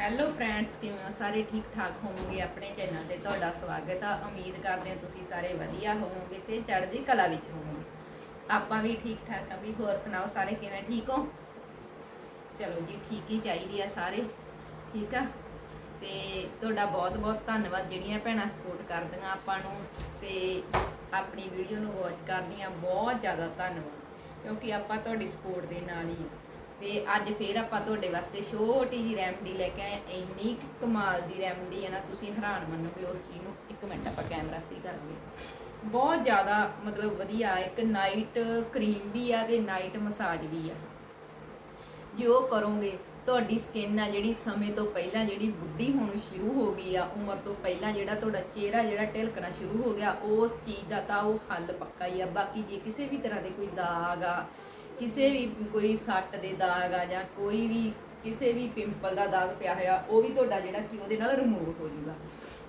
Hello friends ਕਿਵੇਂ ਹੋ? ਸਾਰੇ ਠੀਕ ਠਾਕ ਹੋਵੋਗੇ? ਆਪਣੇ ਚੈਨਲ ਤੇ ਤੁਹਾਡਾ ਸਵਾਗਤ ਆ। ਉਮੀਦ ਕਰਦੇ ਹਾਂ ਤੁਸੀਂ ਸਾਰੇ ਵਧੀਆ ਹੋਵੋਗੇ ਤੇ ਚੜ੍ਹਦੀ ਕਲਾ ਵਿੱਚ ਹੋਵੋਗੇ। ਆਪਾਂ ਵੀ ਠੀਕ ਠਾਕ ਆ। ਵੀ ਹੋਰ ਸੁਣਾਓ ਸਾਰੇ ਕਿਵੇਂ? ਠੀਕ ਹੋ? ਚਲੋ ਜੀ, ਠੀਕ ਹੀ ਚਾਹੀਦੀ ਆ ਸਾਰੇ। ਠੀਕ ਆ? ਤੇ ਤੁਹਾਡਾ ਬਹੁਤ ਬਹੁਤ ਧੰਨਵਾਦ ਜਿਹੜੀਆਂ ਭੈਣਾਂ ਸਪੋਰਟ ਕਰਦੀਆਂ ਆਪਾਂ ਨੂੰ। ਤੇ ਆਪਣੀ ਵੀਡੀਓ ਨੂੰ ਵਾਚ ਕਰਦੀਆਂ ਬਹੁਤ ਜ਼ਿਆਦਾ ਧੰਨਵਾਦ। ਕਿਉਂਕਿ ਆਪਾਂ ਤੁਹਾਡੀ ਸਪੋਰਟ ਦੇ ਨਾਲ ਹੀ ਤੇ ਅੱਜ ਫੇਰ ਆਪਾਂ ਤੁਹਾਡੇ ਵਾਸਤੇ ਛੋਟੀ ਜਿਹੀ ਰੈਮਡੀ ਲੈ ਕੇ ਆਏ ਇੰਨੀ ਕੁ ਕਮਾਲ ਦੀ ਰੈਮਡੀ ਹੈ ਨਾ, ਤੁਸੀਂ ਹੈਰਾਨ ਮੰਨੋਗੇ ਉਸ ਚੀਜ਼ ਨੂੰ। ਇੱਕ ਮਿੰਟ ਆਪਾਂ ਕੈਮਰਾ ਸਹੀ ਕਰ ਬਹੁਤ ਜ਼ਿਆਦਾ ਮਤਲਬ ਵਧੀਆ, ਇੱਕ ਨਾਈਟ ਕਰੀਮ ਵੀ ਆ ਤੇ ਨਾਈਟ ਮਸਾਜ ਵੀ ਆ। ਜੋ ਕਰੋਗੇ, ਤੁਹਾਡੀ ਸਕਿਨ ਆ ਜਿਹੜੀ ਸਮੇਂ ਤੋਂ ਪਹਿਲਾਂ ਜਿਹੜੀ ਬੁੱਢੀ ਹੋਣੀ ਸ਼ੁਰੂ ਹੋ ਗਈ ਆ, ਉਮਰ ਤੋਂ ਪਹਿਲਾਂ ਜਿਹੜਾ ਤੁਹਾਡਾ ਚਿਹਰਾ ਜਿਹੜਾ ਢਿਲਕਣਾ ਸ਼ੁਰੂ ਹੋ ਗਿਆ, ਉਸ ਚੀਜ਼ ਦਾ ਤਾਂ ਉਹ ਹੱਲ ਪੱਕਾ ਹੀ ਆ। ਬਾਕੀ ਜੇ ਕਿਸੇ ਵੀ ਤਰ੍ਹਾਂ ਦੇ ਕੋਈ ਦਾਗ ਆ ਕਿਸੇ ਵੀ ਕੋਈ ਸੱਟ ਦੇ ਦਾਗ ਆ ਜਾਂ ਕੋਈ ਵੀ ਕਿਸੇ ਵੀ ਪਿੰਪਲ ਦਾ ਦਾਗ ਪਿਆ ਹੋਇਆ, ਉਹ ਵੀ ਤੁਹਾਡਾ ਜਿਹੜਾ ਕਿ ਉਹਦੇ ਨਾਲ ਰਿਮੂਵ ਹੋ ਜਾਊਗਾ।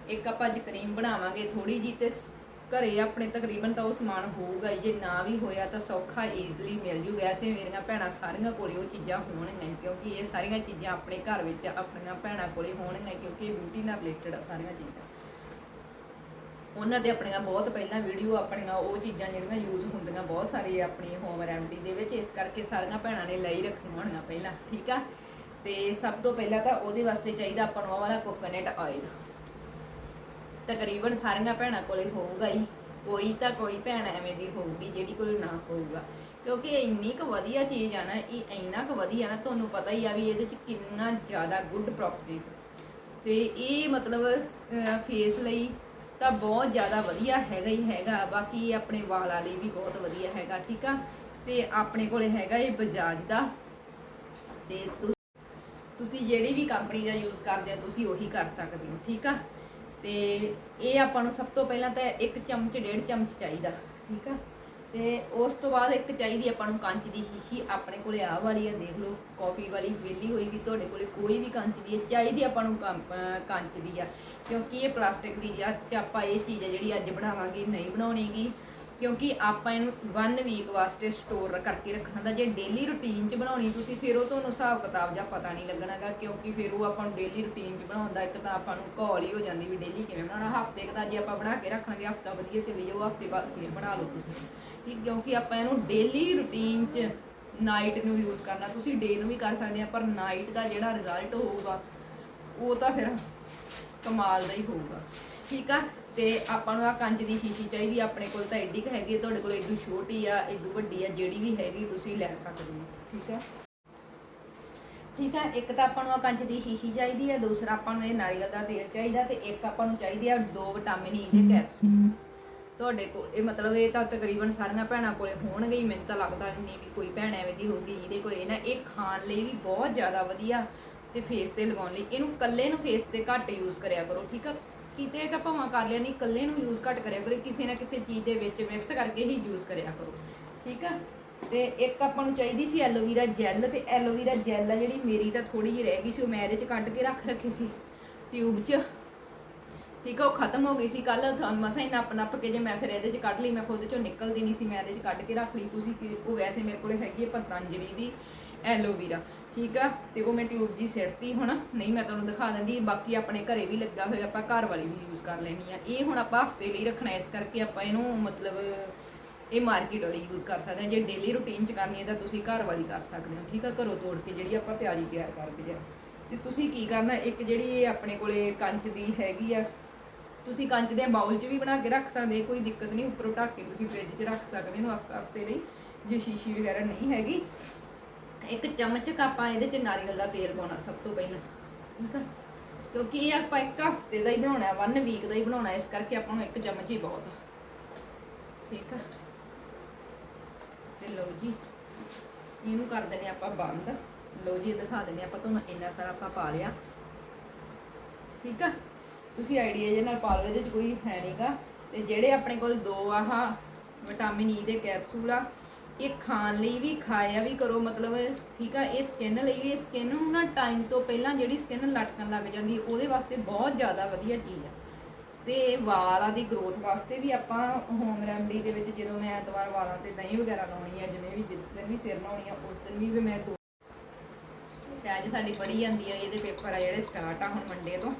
ਇੱਕ ਆਪਾਂ ਅੱਜ ਕਰੀਮ ਬਣਾਵਾਂਗੇ ਥੋੜੀ ਜੀ ਤੇ ਸ- ਘਰੇ ਆਪਣੇ ਤਕਰੀਬਨ ਤਾਂ ਉਹ ਸਮਾਨ ਹੋਊਗਾ ਹੀ, ਜੇ ਨਾ ਵੀ ਹੋਇਆ ਤਾਂ ਸੌਖਾ ਈਜ਼ਲੀ ਮਿਲ ਜੂ। ਵੈਸੇ ਮੇਰੀਆਂ ਭੈਣਾਂ ਸਾਰੀਆਂ ਕੋਲੇ ਉਹ ਚੀਜ਼ਾਂ ਹੋਣਗੀਆਂ ਕਿਉਂਕਿ ਇਹ ਸਾਰੀਆਂ ਚੀਜ਼ਾਂ ਆਪਣੇ ਘਰ ਵਿੱਚ ਆਪਣੀਆਂ ਭੈਣਾਂ ਕੋਲੇ ਹੋਣਗੀਆਂ ਕਿਉਂਕਿ ਇਹ ਬਿਊਟੀ ਨਾਲ ਰਿਲੇਟਡ ਆ ਸਾਰੀਆਂ ਚੀਜ਼ਾਂ। ਉਹਨਾਂ ਦੇ ਆਪਣੀਆਂ ਬਹੁਤ ਪਹਿਲਾਂ ਵੀਡੀਓ ਆਪਣੀਆਂ, ਉਹ ਚੀਜ਼ਾਂ ਜਿਹੜੀਆਂ ਯੂਜ਼ ਹੁੰਦੀਆਂ, ਬਹੁਤ ਸਾਰੀ ਆਪਣੀ ਹੋਮ ਰੈਮਡੀ ਦੇ ਵਿੱਚ, ਇਸ ਕਰਕੇ ਸਾਰੀਆਂ ਭੈਣਾਂ ਨੇ ਲਈ ਰੱਖੀਆਂ ਹੋਣਗੀਆਂ ਪਹਿਲਾਂ, ਠੀਕ ਆ? ਤੇ ਸਭ ਤੋਂ ਪਹਿਲਾਂ ਤਾਂ ਉਹਦੇ ਵਾਸਤੇ ਚਾਹੀਦਾ ਆਪਾਂ ਨੂੰ ਵਾਲਾ ਕੋਕੋਨਟ ਆਇਲ ਤਕਰੀਬਨ ਸਾਰੀਆਂ ਭੈਣਾਂ ਕੋਲੇ ਹੋਊਗਾ ਹੀ, ਕੋਈ ਤਾਂ ਕੋਈ ਭੈਣ ਐਵੇਂ ਦੀ ਹੋਊਗੀ ਜਿਹੜੀ ਕੋਲ ਨਾ ਹੋਊਗਾ। ਕਿਉਂਕਿ ਇੰਨੀ ਕੁ ਵਧੀਆ ਚੀਜ਼ ਆ ਨਾ, ਇਹ ਇੰਨਾ ਕੁ ਵਧੀਆ ਨਾ, ਤੁਹਾਨੂੰ ਪਤਾ ਹੀ ਆ ਵੀ ਇਹਦੇ ਚ ਕਿੰਨਾ ਜ਼ਿਆਦਾ ਗੁੱਡ ਪ੍ਰੋਪਰਟੀਜ਼ ਤੇ ਇਹ ਮਤਲਬ ਫੇਸ ਲਈ ਤਾਂ ਬਹੁਤ ਜ਼ਿਆਦਾ ਵਧੀਆ ਹੈਗਾ ਹੀ ਹੈਗਾ, ਬਾਕੀ ਇਹ ਆਪਣੇ ਵਾਲਾਂ ਲਈ ਵੀ ਬਹੁਤ ਵਧੀਆ ਹੈਗਾ, ਠੀਕ ਆ? ਤੇ ਆਪਣੇ ਕੋਲੇ ਹੈਗਾ ਇਹ ਬਜਾਜ ਦਾ। ਤੇ ਤੁਸੀਂ ਜਿਹੜੀ ਵੀ ਕੰਪਨੀ ਦਾ ਯੂਜ਼ ਕਰਦੇ ਹੋ, ਤੁਸੀਂ ਉਹੀ ਕਰ ਸਕਦੇ ਹੋ, ਠੀਕ ਆ? ਤੇ ਇਹ ਆਪਾਂ ਨੂੰ ਸਭ ਤੋਂ ਪਹਿਲਾਂ ਤਾਂ ਇੱਕ ਚਮਚ, ਡੇਢ ਚਮਚ ਚਾਹੀਦਾ, ਠੀਕ ਆ? ਤੇ ਉਸ ਤੋਂ ਬਾਅਦ ਇੱਕ ਚਾਹੀਦੀ ਆਪਾਂ ਨੂੰ ਕੰਚ ਦੀ ਸ਼ੀਸ਼ੀ, ਆਪਣੇ ਕੋਲੇ ਆਹ ਵਾਲੀ ਆ, ਦੇਖ ਲਓ, ਕਾਫੀ ਵਾਲੀ ਵਿਹਲੀ ਹੋਈ ਵੀ, ਤੁਹਾਡੇ ਕੋਲੇ ਕੋਈ ਵੀ ਕੰਚ ਦੀ ਹੈ ਚਾਹੀਦੀ ਆਪਾਂ ਨੂੰ ਕੰਪ- ਕੰਚ ਦੀ ਆ, ਕਿਉਂਕਿ ਇਹ ਪਲਾਸਟਿਕ ਦੀ ਜਾਂ ਆਪਾਂ ਇਹ ਚੀਜ਼ ਹੈ ਜਿਹੜੀ ਅੱਜ ਬਣਾਵਾਂਗੇ, ਨਹੀਂ ਬਣਾਉਣੀਗੀ ਕਿਉਂਕਿ ਆਪਾਂ ਇਹਨੂੰ 1 ਵੀਕ ਵਾਸਤੇ ਸਟੋਰ ਕਰਕੇ ਰੱਖਣਾ ਦਾ ਜੇ ਡੇਲੀ ਰੁਟੀਨ 'ਚ ਬਣਾਉਣੀ ਤੁਸੀਂ, ਫਿਰ ਉਹ ਤੁਹਾਨੂੰ ਹਿਸਾਬ ਕਿਤਾਬ ਜਾਂ ਪਤਾ ਨਹੀਂ ਲੱਗਣਾਗਾ, ਕਿਉਂਕਿ ਫਿਰ ਉਹ ਆਪਾਂ ਨੂੰ ਡੇਲੀ ਰੁਟੀਨ 'ਚ ਬਣਾਉਂਦਾ, ਇੱਕ ਤਾਂ ਆਪਾਂ ਨੂੰ ਘੋਲ ਹੀ ਹੋ ਜਾਂਦੀ ਵੀ ਡੇਲੀ ਕਿਵੇਂ ਬਣਾਉਣਾ, ਹਫ਼ਤੇ ਕੁ ਦਾ ਜੇ ਆਪਾਂ ਬਣਾ ਕੇ ਰੱਖਾਂਗੇ ਹਫਤਾ ਵਧੀਆ ਚੱਲੀ ਜਾਊ, ਹਫ਼ਤੇ ਬਾਅਦ ਫਿਰ ਬਣਾ ਲਓ ਤੁਸੀਂ। ਠੀਕ, ਕਿਉਂਕਿ ਆਪਾਂ ਇਹਨੂੰ ਡੇਲੀ ਰੁਟੀਨ 'ਚ ਨਾਈਟ ਨੂੰ ਯੂਜ਼ ਕਰਨਾ, ਤੁਸੀਂ ਡੇ ਨੂੰ ਵੀ ਕਰ ਸਕਦੇ ਆ, ਪਰ ਨਾਈਟ ਦਾ ਜਿਹੜਾ ਰਿਜ਼ਲਟ ਹੋਊਗਾ, ਉਹ ਤਾਂ ਫਿਰ ਕਮਾਲ ਦਾ ਹੀ ਹੋਊਗਾ। ਠੀਕ ਆ? ਤੇ ਆਪਾਂ ਨੂੰ ਆ ਕੰਚ ਦੀ ਸ਼ੀਸ਼ੀ ਚਾਹੀਦੀ ਆ, ਆਪਣੇ ਕੋਲ ਤਾਂ ਐਡੀ ਕੁ ਹੈਗੀ ਆ, ਤੁਹਾਡੇ ਕੋਲ ਇਦੋਂ ਛੋਟੀ ਆ ਇਦੋਂ ਵੱਡੀ ਆ ਜਿਹੜੀ ਵੀ ਹੈਗੀ ਤੁਸੀਂ ਲੈ ਸਕਦੇ ਹੋ ਠੀਕ ਆ? ਠੀਕ ਆ ਇੱਕ ਤਾਂ ਆਪਾਂ ਨੂੰ ਆ ਕੰਚ ਦੀ ਸ਼ੀਸ਼ੀ ਚਾਹੀਦੀ ਆ ਦੂਸਰਾ ਆਪਾਂ ਨੂੰ ਇਹ ਨਾਰੀਅਲ ਦਾ ਤੇਲ ਚਾਹੀਦਾ ਤੇ ਇੱਕ ਆਪਾਂ ਨੂੰ ਚਾਹੀਦੀ ਆ ਦੋ ਵਿਟਾਮਿਨ ਈ ਦੇ ਕੈਪਸੂਲ ਤੁਹਾਡੇ ਕੋਲ ਇਹ ਮਤਲਬ ਇਹ ਤਾਂ ਤਕਰੀਬਨ ਸਾਰੀਆਂ ਭੈਣਾਂ ਕੋਲੇ ਹੋਣਗੇ ਹੀ ਮੈਨੂੰ ਤਾਂ ਲੱਗਦਾ ਨਹੀਂ ਵੀ ਕੋਈ ਭੈਣ ਐਵੇਂ ਦੀ ਹੋਊਗੀ ਜਿਹਦੇ ਕੋਲੇ ਨਾ ਇਹ ਖਾਣ ਲਈ ਵੀ ਬਹੁਤ ਜ਼ਿਆਦਾ ਵਧੀਆ ਤੇ ਫੇਸ ਤੇ ਲਗਾਉਣ ਲਈ ਇਹਨੂੰ ਕੱਲੇ ਨੂੰ ਫੇਸ ਤੇ ਘੱਟ ਯੂਜ਼ ਕਰਿਆ ਕਰੋ ਠੀਕ ਆ? ਕਿਤੇ ਤਾਂ ਭਾਵਾਂ ਕਰ ਲਿਆ ਨਹੀਂ, ਇਕੱਲੇ ਨੂੰ ਯੂਜ਼ ਘੱਟ ਕਰਿਆ ਕਰੋ, ਕਿਸੇ ਨਾ ਕਿਸੇ ਚੀਜ਼ ਦੇ ਵਿੱਚ ਮਿਕਸ ਕਰਕੇ ਹੀ ਯੂਜ਼ ਕਰਿਆ ਕਰੋ, ਠੀਕ ਆ? ਤੇ ਇੱਕ ਆਪਾਂ ਨੂੰ ਚਾਹੀਦੀ ਸੀ ਐਲੋਵੀਰਾ ਜੈਲ ਤੇ ਐਲੋਵੀਰਾ ਜੈਲ ਆ ਜਿਹੜੀ ਮੇਰੀ ਤਾਂ ਥੋੜੀ ਜਿਹੀ ਰਹਿ ਗਈ ਸੀ, ਉਹ ਮੈਂ ਇਹਦੇ ਚ ਕੱਢ ਕੇ ਰੱਖ ਰੱਖੀ ਸੀ ਟਿਊਬ 'ਚ। ਠੀਕ ਆ, ਉਹ ਖਤਮ ਹੋ ਗਈ ਸੀ ਕੱਲ ਮਸਾਂ ਹੀ ਨੱਪ ਨੱਪ ਕੇ ਜੇ ਮੈਂ ਫਿਰ ਇਹਦੇ ਚ ਕੱਢ ਲਈ, ਮੈਂ ਖੁਦ ਚੋਂ ਨਿਕਲਦੀ ਨਹੀਂ ਸੀ, ਮੈਂ ਇਹਦੇ ਚ ਕੱਢ ਕੇ ਰੱਖ ਲਈ ਤੁਸੀਂ ਉਹ ਵੈਸੇ ਮੇਰੇ ਕੋਲੇ ਹੈਗੀ ਹੈ ਪਤੰਜਲੀ ਦੀ ਐਲੋਵੀਰਾ ਠੀਕ ਆ? ਤੇ ਉਹ ਮੈਂ ਟਿਊਬ ਜੀ ਸਿੱਟਤੀ ਹੁਣ। ਨਹੀਂ, ਮੈਂ ਤੁਹਾਨੂੰ ਦਿਖਾ ਦਿੰਦੀ, ਬਾਕੀ ਆਪਣੇ ਘਰੇ ਵੀ ਲੱਗਾ ਹੋਇਆ, ਆਪਾਂ ਘਰ ਵਾਲੀ ਵੀ ਯੂਜ਼ ਕਰ ਲੈਣੀ ਆ। ਇਹ ਹੁਣ ਆਪਾਂ ਹਫ਼ਤੇ ਲਈ ਰੱਖਣਾ, ਇਸ ਕਰਕੇ ਆਪਾਂ ਇਹਨੂੰ ਮਤਲਬ ਇਹ ਮਾਰਕੀਟ ਵਾਲੀ ਯੂਜ਼ ਕਰ ਸਕਦੇ ਹਾਂ ਜੇ ਡੇਲੀ ਰੂਟੀਨ ਚ ਕਰਨੀ ਹੈ ਤਾਂ ਤੁਸੀਂ ਘਰ ਵਾਲੀ ਕਰ ਸਕਦੇ ਹੋ, ਠੀਕ ਆ? ਘਰੋਂ ਤੋੜ ਕੇ ਜਿਹੜੀ ਆਪਾਂ ਤਿਆਰੀ ਤਿਆਰ ਕਰਦੇ ਆ। ਤੇ ਤੁਸੀਂ ਕੀ ਕਰਨਾ, ਇੱਕ ਜਿਹੜੀ ਇਹ ਆਪਣੇ ਕੋਲੇ ਕੰਚ ਦੀ ਹੈਗੀ ਆ, ਤੁਸੀਂ ਕੰਚ ਦੇ ਬਾਉਲ 'ਚ ਵੀ ਬਣਾ ਕੇ ਰੱਖ ਸਕਦੇ ਕੋਈ ਦਿੱਕਤ ਨਹੀਂ, ਉੱਪਰੋਂ ਢੱਕ ਕੇ ਤੁਸੀਂ ਫ੍ਰਿਜ 'ਚ ਰੱਖ ਸਕਦੇ ਹੋ ਹਫ਼ਤੇ ਲਈ। ਜੇ ਸ਼ੀਸ਼ੀ ਵਗੈਰਾ ਨਹੀਂ ਹੈਗੀ ਇੱਕ ਚਮਚ ਕ ਆਪਾਂ ਇਹਦੇ 'ਚ ਨਾਰੀਅਲ ਦਾ ਤੇਲ ਪਾਉਣਾ ਸਭ ਤੋਂ ਪਹਿਲਾਂ। ਠੀਕ ਆ? ਕਿਉਂਕਿ ਇਹ ਆਪਾਂ ਇੱਕ ਹਫ਼ਤੇ ਦਾ ਹੀ ਬਣਾਉਣਾ ਹੈ 1 ਵੀਕ ਦਾ ਹੀ ਬਣਾਉਣਾ ਇਸ ਕਰਕੇ ਆਪਾਂ ਨੂੰ ਇੱਕ ਚਮਚ ਹੀ ਬਹੁਤ। ਆ ਠੀਕ ਆ? ਤੇ ਲਓ ਜੀ, ਇਹਨੂੰ ਕਰ ਦਿੰਦੇ ਆਪਾਂ ਬੰਦ। ਲਓ ਜੀ, ਇਹ ਦਿਖਾ ਦਿੰਦੇ ਆਪਾਂ ਤੁਹਾਨੂੰ ਇੰਨਾ ਸਾਰਾ ਆਪਾਂ ਪਾ ਲਿਆ। ਠੀਕ ਆ? ਤੁਸੀਂ ਆਈਡੀਆ ਜੇ ਨਾਲ ਪਾ ਲਓ, ਇਹਦੇ ਚ ਕੋਈ ਹੈ ਨਹੀਂਗਾ ਤੇ ਜਿਹੜੇ ਆਪਣੇ ਕੋਲ ਦੋ ਆਹ, ਵਿਟਾਮਿਨ ਈ ਦੇ ਕੈਪਸੂਲ ਆ ਇਹ ਖਾਣ ਲਈ ਵੀ ਖਾਇਆ ਵੀ ਕਰੋ, ਮਤਲਬ ਠੀਕ ਆ, ਇਹ ਸਕਿਨ ਲਈ ਵੀ ਸਕਿਨ ਨੂੰ ਨਾ ਟਾਈਮ ਤੋਂ ਪਹਿਲਾਂ ਜਿਹੜੀ ਸਕਿਨ ਲਟਕਣ ਲੱਗ ਜਾਂਦੀ, ਉਹਦੇ ਵਾਸਤੇ ਬਹੁਤ ਜ਼ਿਆਦਾ ਵਧੀਆ ਚੀਜ਼ ਆ। ਤੇ ਵਾਲਾਂ ਦੀ ਗਰੋਥ ਵਾਸਤੇ ਵੀ ਆਪਾਂ ਹੋਮ ਰੈਮਡੀ ਦੇ ਵਿੱਚ ਜਦੋਂ ਮੈਂ ਐਤਵਾਰ ਵਾਲਾਂ ਤੇ ਦਹੀਂ ਵਗੈਰਾ ਲਾਉਣੀ ਆ, ਜਿਵੇਂ ਵੀ ਜਿਸ ਦਿਨ ਵੀ ਸਿਰ ਲਾਉਣੀ ਆ, ਉਸ ਦਿਨ ਵੀ ਮੈਂ ਦੋ ਸਹਿਜ ਸਾਡੀ ਪੜ੍ਹੀ ਜਾਂਦੀ ਆ, ਇਹਦੇ ਪੇਪਰ ਆ ਜਿਹੜੇ ਸਟਾਰਟ ਆ ਹੁਣ ਮੰਡੇ ਤੋਂ।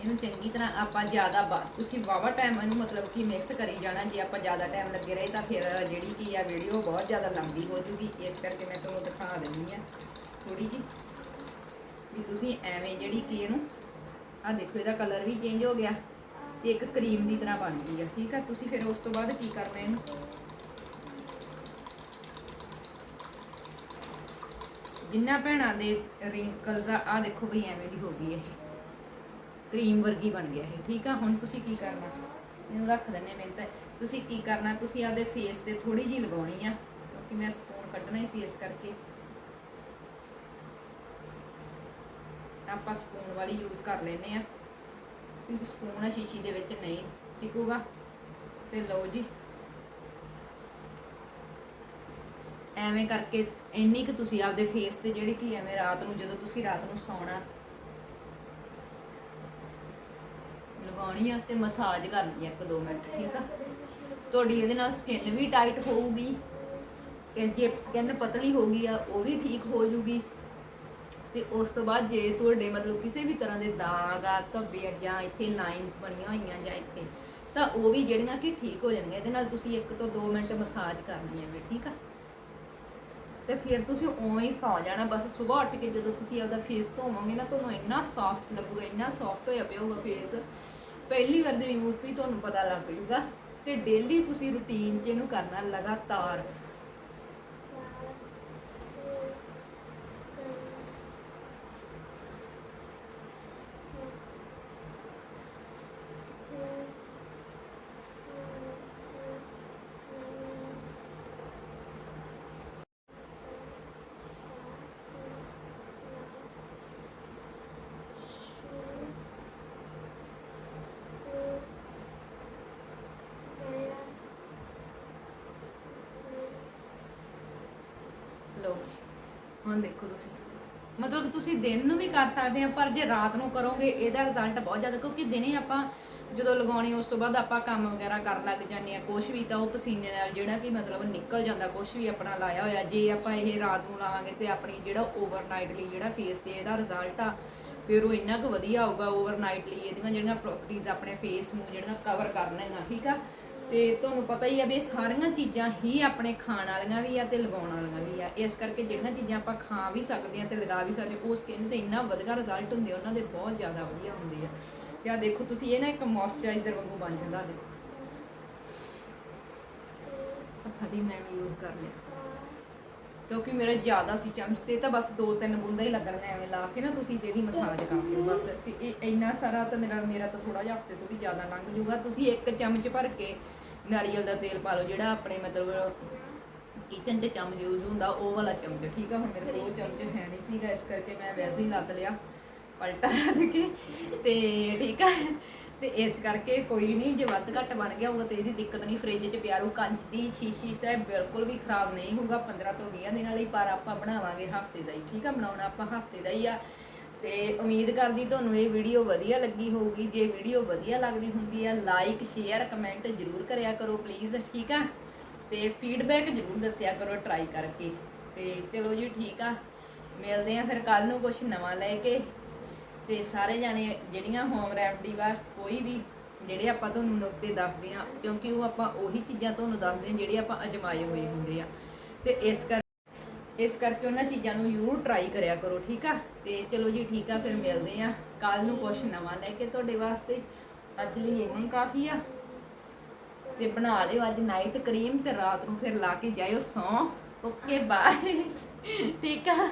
ਇਹਨੂੰ ਚੰਗੀ ਤਰ੍ਹਾਂ ਆਪਾਂ ਜ਼ਿਆਦਾ ਬਾ- ਤੁਸੀਂ ਵਾਵਾ ਟਾਈਮ ਇਹਨੂੰ ਮਤਲਬ ਕਿ ਮਿਕਸ ਕਰੀ ਜਾਣਾ, ਜੇ ਆਪਾਂ ਜ਼ਿਆਦਾ ਟਾਈਮ ਲੱਗੇ ਰਹੇ ਤਾਂ ਫਿਰ ਜਿਹੜੀ ਕੀ ਆ ਵੀਡੀਓ ਬਹੁਤ ਜ਼ਿਆਦਾ ਲੰਬੀ ਹੋ ਜੂਗੀ। ਇਸ ਕਰਕੇ ਮੈਂ ਤੁਹਾਨੂੰ ਦਿਖਾ ਦਿੰਦੀ ਆ ਥੋੜੀ ਜੀ ਵੀ ਤੁਸੀਂ ਐਵੇਂ ਜਿਹੜੀ ਕੀ ਇਹਨੂੰ ਆ ਦੇਖੋ, ਇਹਦਾ ਕਲਰ ਵੀ ਚੇਂਜ ਹੋ ਗਿਆ ਤੇ ਇੱਕ ਕਰੀਮ ਦੀ ਤਰ੍ਹਾਂ ਬਣ ਗਈ ਆ, ਠੀਕ ਆ? ਤੁਸੀਂ ਫਿਰ ਉਸ ਤੋਂ ਬਾਅਦ ਕੀ ਕਰਨਾ ਇਹਨੂੰ? ਜਿੰਨਾ ਭੈਣਾਂ ਦੇ ਰਿੰਕਲਸ ਆ ਆ ਦੇਖੋ ਵੀ ਐਵੇਂ ਦੀ ਹੋ ਗਈ ਇਹ। ਕਰੀਮ ਵਰਗੀ ਬਣ ਗਿਆ ਇਹ, ਠੀਕ ਆ? ਹੁਣ ਤੁਸੀਂ ਕੀ ਕਰਨਾ? ਇਹਨੂੰ ਰੱਖ ਦਿੰਨੇ ਮੈਂ ਤਾਂ ਤੁਸੀਂ ਕੀ ਕਰਨਾ? ਤੁਸੀਂ ਆਪਦੇ ਫੇਸ ਤੇ ਥੋੜੀ ਜਿਹੀ ਲਗਾਉਣੀ ਆ, ਕਿਉਂਕਿ ਮੈਂ ਸਕੂਨ ਕੱਢਣਾ ਹੀ ਸੀ ਇਸ ਕਰਕੇ। ਆਪਾਂ ਸਕੂਨ ਵਾਲੀ ਯੂਜ਼ ਕਰ ਲੈਨੇ ਆ ਕਿਉਂਕਿ ਸਕੂਨ ਆ ਸ਼ੀਸ਼ੀ ਦੇ ਵਿੱਚ ਨਹੀਂ ਟਿਕੂਗਾ। ਤੇ ਲਓ ਜੀ। ਐਵੇਂ ਕਰਕੇ ਇੰਨੀ ਕਿ ਤੁਸੀਂ ਆਪਦੇ ਫੇਸ ਤੇ ਜਿਹੜੀ ਕਿ ਐਵੇਂ ਰਾਤ ਨੂੰ ਜਦੋਂ ਤੁਸੀਂ ਰਾਤ ਨੂੰ ਸੌਣਾ ਲਗਾਉਣੀ ਆ ਤੇ ਮਸਾਜ ਕਰਨੀ ਆ ਇੱਕ ਦੋ ਮਿੰਟ, ਠੀਕ ਆ? ਤੁਹਾਡੀ ਇਹਦੇ ਨਾਲ ਸਕਿਨ ਵੀ ਟਾਈਟ ਹੋਊਗੀ ਤੇ ਜੇ ਸਕਿਨ ਪਤਲੀ ਹੋ ਗਈ ਆ, ਉਹ ਵੀ ਠੀਕ ਹੋ ਜੂਗੀ। ਤੇ ਉਸ ਤੋਂ ਬਾਅਦ ਜੇ ਤੁਹਾਡੇ ਮਤਲਬ ਕਿਸੇ ਵੀ ਤਰ੍ਹਾਂ ਦੇ ਦਾਗ ਆ, ਧੱਬੇ ਆ ਜਾਂ ਇੱਥੇ ਲਾਈਨਸ ਬਣੀਆਂ ਹੋਈਆਂ ਜਾਂ ਇੱਥੇ, ਤਾਂ ਉਹ ਵੀ ਜਿਹੜੀਆਂ ਕਿ ਠੀਕ ਹੋ ਜਾਣਗੀਆਂ। ਇਹਦੇ ਨਾਲ ਤੁਸੀਂ ਇੱਕ ਤੋਂ 2 ਮਿੰਟ ਮਸਾਜ ਕਰਨੀ ਹੈ ਠੀਕ ਆ? ਤੇ ਫਿਰ ਤੁਸੀਂ ਉਵੇਂ ਹੀ ਸੌ ਜਾਣਾ। ਬਸ ਸਵੇਰ ਉੱਠ ਕੇ ਜਦੋਂ ਤੁਸੀਂ ਆਪਦਾ ਫੇਸ ਧੋਵੋਗੇ ਨਾ, ਤੁਹਾਨੂੰ ਇੰਨਾ ਸੌਫਟ ਲੱਗੂਗਾ, ਇੰਨਾ ਸੌਫਟ ਹੋਇਆ ਪਿਆ ਹੋਊਗਾ ਫੇਸ ਪਹਿਲੀ ਵਾਰ ਦੇ ਯੂਜ਼ ਤੋਂ ਹੀ ਤੁਹਾਨੂੰ ਪਤਾ ਲੱਗ ਜੂਗਾ ਤੇ ਡੇਲੀ ਤੁਸੀਂ ਰੁਟੀਨ 'ਚ ਇਹਨੂੰ ਕਰਨਾ ਲਗਾਤਾਰ। ਲਓ ਹੁਣ ਦੇਖੋ ਤੁਸੀਂ। ਮਤਲਬ ਤੁਸੀਂ ਦਿਨ ਨੂੰ ਵੀ ਕਰ ਸਕਦੇ ਆ, ਪਰ ਜੇ ਰਾਤ ਨੂੰ ਕਰੋਗੇ, ਇਹਦਾ ਰਿਜ਼ਲਟ ਬਹੁਤ ਜ਼ਿਆਦਾ, ਕਿਉਂਕਿ ਦਿਨੇ ਆਪਾਂ ਜਦੋਂ ਲਗਾਉਣੀ, ਉਸ ਤੋਂ ਬਾਅਦ ਆਪਾਂ ਕੰਮ ਵਗੈਰਾ ਕਰਨ ਲੱਗ ਜਾਂਦੇ ਆ। ਕੁਝ ਵੀ ਤਾਂ ਉਹ ਪਸੀਨੇ ਨਾਲ ਜਿਹੜਾ ਕਿ ਮਤਲਬ ਨਿਕਲ ਜਾਂਦਾ ਕੁਝ ਵੀ ਆਪਣਾ ਲਾਇਆ ਹੋਇਆ। ਜੇ ਆਪਾਂ ਇਹ ਰਾਤ ਨੂੰ ਲਾਵਾਂਗੇ ਤੇ ਆਪਣੀ ਜਿਹੜਾ ਓਵਰਨਾਈਟ ਲਈ ਜਿਹੜਾ ਫੇਸ ਤੇ ਇਹਦਾ ਰਿਜ਼ਲਟ ਆ, ਫਿਰ ਉਹ ਇੰਨਾ ਕੁ ਵਧੀਆ ਆਊਗਾ ਓਵਰਨਾਈਟ ਲਈ ਇਹਦੀਆਂ ਜਿਹੜੀਆਂ ਪ੍ਰੋਪਰਟੀਆਂ ਆਪਣੇ ਫੇਸ ਨੂੰ ਜਿਹੜੀਆਂ ਕਵਰ ਕਰ ਠੀਕ ਆ? ਤੇ ਤੁਹਾਨੂੰ ਪਤਾ ਹੀ ਆ ਵੀ ਇਹ ਸਾਰੀਆਂ ਚੀਜ਼ਾਂ ਹੀ ਆਪਣੇ ਖਾਣ ਵਾਲੀਆਂ ਵੀ ਆ ਤੇ ਲਗਾਉਣ ਵਾਲੀਆਂ ਵੀ ਆ। ਇਸ ਕਰਕੇ ਜਿਹੜੀਆਂ ਚੀਜ਼ਾਂ ਆਪਾਂ ਖਾ ਵੀ ਸਕਦੇ ਆ ਤੇ ਲਗਾ ਵੀ ਸਕਦੇ ਉਹ ਸਕਿਨ ਤੇ ਇੰਨਾ ਵਧੀਆ ਰਿਜ਼ਲਟ ਹੁੰਦੇ ਉਹਨਾਂ ਦੇ ਬਹੁਤ ਜ਼ਿਆਦਾ ਵਧੀਆ ਹੁੰਦੇ ਆ। ਤੇ ਆ ਦੇਖੋ, ਤੁਸੀਂ ਇਹ ਨਾ ਇੱਕ ਮੋਇਸਚਰਾਈਜ਼ਰ ਵਾਂਗੂ ਬਣ ਜਾਂਦਾ ਦੇਖੋ। ਹੱਥਾਂ ਦੀ ਮੈਂ ਵੀ ਯੂਜ਼ ਕਰ ਲਿਆ। ਕਿਉਂਕਿ ਮੇਰਾ ਜ਼ਿਆਦਾ ਸੀ ਚਮਚ ਤੇ ਤਾਂ ਬਸ ਦੋ ਤਿੰਨ ਬੂੰਦਾ ਹੀ ਲੱਗਣੀਆਂ ਐਵੇਂ ਲਾ ਕੇ ਨਾ ਤੁਸੀਂ ਇਹਦੀ ਮਸਾਜ ਕਰ ਦਿਓ ਬਸ। ਤੇ ਇਹ ਇੰਨਾ ਸਾਰਾ ਤਾਂ ਮੇਰਾ ਮੇਰਾ ਤਾਂ ਥੋੜਾ ਜਿਹਾ ਹਫ਼ਤੇ ਤੋਂ ਵੀ ਜ਼ਿਆਦਾ ਲੰਘ ਜੂਗਾ ਤੁਸੀਂ ਇੱਕ ਚਮਚ ਭਰ ਕੇ ਨਾਰੀਅਲ ਦਾ ਤੇਲ ਪਾ ਲਓ, ਜਿਹੜਾ ਆਪਣੇ ਮਤਲਬ ਕਿਚਨ 'ਚ ਚਮਚ ਯੂਜ਼ ਹੁੰਦਾ, ਉਹ ਵਾਲਾ ਚਮਚ, ਠੀਕ ਆ? ਹੁਣ ਮੇਰੇ ਕੋਲ ਉਹ ਚਮਚ ਹੈ ਨਹੀਂ ਸੀਗਾ, ਇਸ ਕਰਕੇ ਮੈਂ ਵੈਸੇ ਹੀ ਲੱਦ ਲਿਆ, ਪਲਟਾ ਲੱਦ ਕੇ, ਤੇ ਠੀਕ ਆ? ਤੇ ਇਸ ਕਰਕੇ ਕੋਈ ਨਹੀਂ, ਜੇ ਵੱਧ ਘੱਟ ਬਣ ਗਿਆ ਹੋਊਗਾ, ਤੇ ਇਹਦੀ ਦਿੱਕਤ ਨਹੀਂ ਫ੍ਰਿਜ 'ਚ ਪਿਆ ਰੂ ਕੰਚ ਦੀ ਸ਼ੀਸ਼ੀ ਤਾਂ ਬਿਲਕੁਲ ਵੀ ਖਰਾਬ ਨਹੀਂ ਹੋਊਗਾ 15 ਤੋਂ 20 ਦਿਨਾਂ ਲਈ, ਪਰ ਆਪਾਂ ਬਣਾਵਾਂਗੇ ਹਫ਼ਤੇ ਦਾ ਹੀ, ਠੀਕ ਆ? ਬਣਾਉਣਾ ਆਪਾਂ ਹਫ਼ਤੇ ਦਾ ਹੀ ਆ। ਤੇ ਉਮੀਦ ਕਰਦੀ ਤੁਹਾਨੂੰ ਇਹ ਵੀਡੀਓ ਵਧੀਆ ਲੱਗੀ ਹੋਊਗੀ। ਜੇ ਵੀਡੀਓ ਵਧੀਆ ਲੱਗਦੀ ਹੁੰਦੀ ਆ ਲਾਈਕ ਸ਼ੇਅਰ ਕਮੈਂਟ ਜ਼ਰੂਰ ਕਰਿਆ ਕਰੋ ਪਲੀਜ਼ ਠੀਕ ਆ? ਤੇ ਫੀਡਬੈਕ ਜ਼ਰੂਰ ਦੱਸਿਆ ਕਰੋ ਟਰਾਈ ਕਰਕੇ। ਤੇ ਚਲੋ ਜੀ ਠੀਕ ਆ। ਮਿਲਦੇ ਆ ਫਿਰ ਕੱਲ ਨੂੰ ਕੁਝ ਨਵਾਂ ਲੈ ਕੇ। ਤੇ ਸਾਰੇ ਜਾਣੇ ਜਿਹੜੀਆਂ ਹੋਮ ਰੈਮਡੀ ਵਾ, ਕੋਈ ਵੀ ਜਿਹੜੇ ਆਪਾਂ ਤੁਹਾਨੂੰ ਨੁਕਤੇ ਦੱਸਦੇ ਆ, ਕਿਉਂਕਿ ਉਹ ਆਪਾਂ ਉਹੀ ਚੀਜ਼ਾਂ ਤੁਹਾਨੂੰ ਦੱਸਦੇ ਆ, ਜਿਹੜੇ ਆਪਾਂ ਅਜਮਾਏ ਹੋਏ ਹੁੰਦੇ ਆ। ਤੇ ਇਸ ਕਰ ਇਸ ਕਰਕੇ ਉਹਨਾਂ ਚੀਜ਼ਾਂ ਨੂੰ ਜ਼ਰੂਰ ਟਰਾਈ ਕਰਿਆ ਕਰੋ, ਠੀਕ ਆ? ਤੇ ਚਲੋ ਜੀ, ਠੀਕ ਆ, ਫਿਰ ਮਿਲਦੇ ਆ। ਕੱਲ ਨੂੰ ਕੁਝ ਨਵਾਂ ਲੈ ਕੇ ਤੁਹਾਡੇ ਵਾਸਤੇ। ਅੱਜ ਲਈ ਇੰਨਾ ਹੀ ਕਾਫੀ ਆ। ਤੇ ਬਣਾ ਲਿਓ ਅੱਜ ਨਾਈਟ ਕਰੀਮ ਤੇ ਰਾਤ ਨੂੰ ਫਿਰ ਲਾ ਕੇ ਜਾਇਓ ਸੌਂ। ਓਕੇ ਬਾਏ ਠੀਕ ਆ?